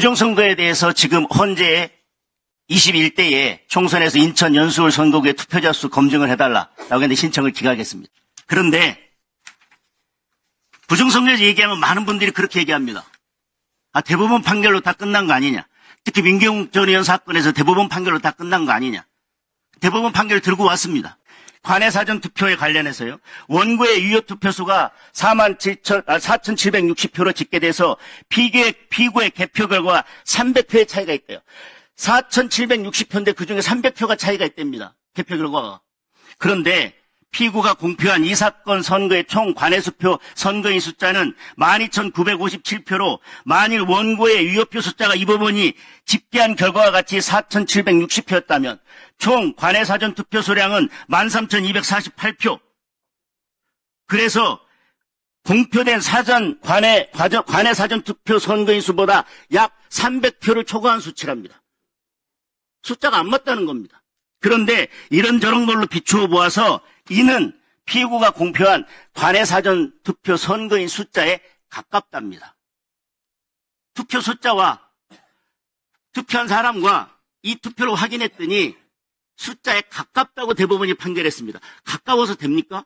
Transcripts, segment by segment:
부정선거에 대해서 지금 현재 21대에 총선에서 인천 연수울 선거구의 투표자 수 검증을 해달라라고 했는데 신청을 기각했습니다. 그런데 부정선거에서 얘기하면 많은 분들이 그렇게 얘기합니다. 아, 대법원 판결로 다 끝난 거 아니냐. 특히 민경욱 전 의원 사건에서 대법원 판결로 다 끝난 거 아니냐. 대법원 판결 들고 왔습니다. 관내 사전 투표에 관련해서요. 원고의 유효 투표수가 4만 7천, 아, 4,760표로 집계돼서 피고의, 피고의 개표 결과 300표의 차이가 있대요. 4,760표인데 그 중에 300표가 차이가 있답니다. 개표 결과가. 그런데 피고가 공표한 이 사건 선거의 총 관외수표 선거인 숫자는 12,957표로 만일 원고의 유효표 숫자가 이 법원이 집계한 결과와 같이 4,760표였다면 총 관외 사전 투표 수량은 13,248표. 그래서 공표된 사전 관외, 관외 사전 투표 선거인 수보다 약 300표를 초과한 수치랍니다. 숫자가 안 맞다는 겁니다. 그런데 이런저런 걸로 비추어 보아서 이는 피고가 공표한 관외 사전 투표 선거인 숫자에 가깝답니다. 투표 숫자와 투표한 사람과 이 투표를 확인했더니 숫자에 가깝다고 대법원이 판결했습니다. 가까워서 됩니까?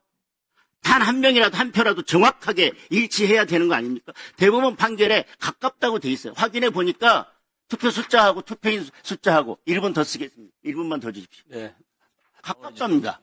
단 한 명이라도 한 표라도 정확하게 일치해야 되는 거 아닙니까? 대법원 판결에 가깝다고 돼 있어요. 확인해 보니까 투표 숫자하고 투표인 숫자하고 1분 더 쓰겠습니다. 1분만 더 주십시오. 네. 가깝답니다.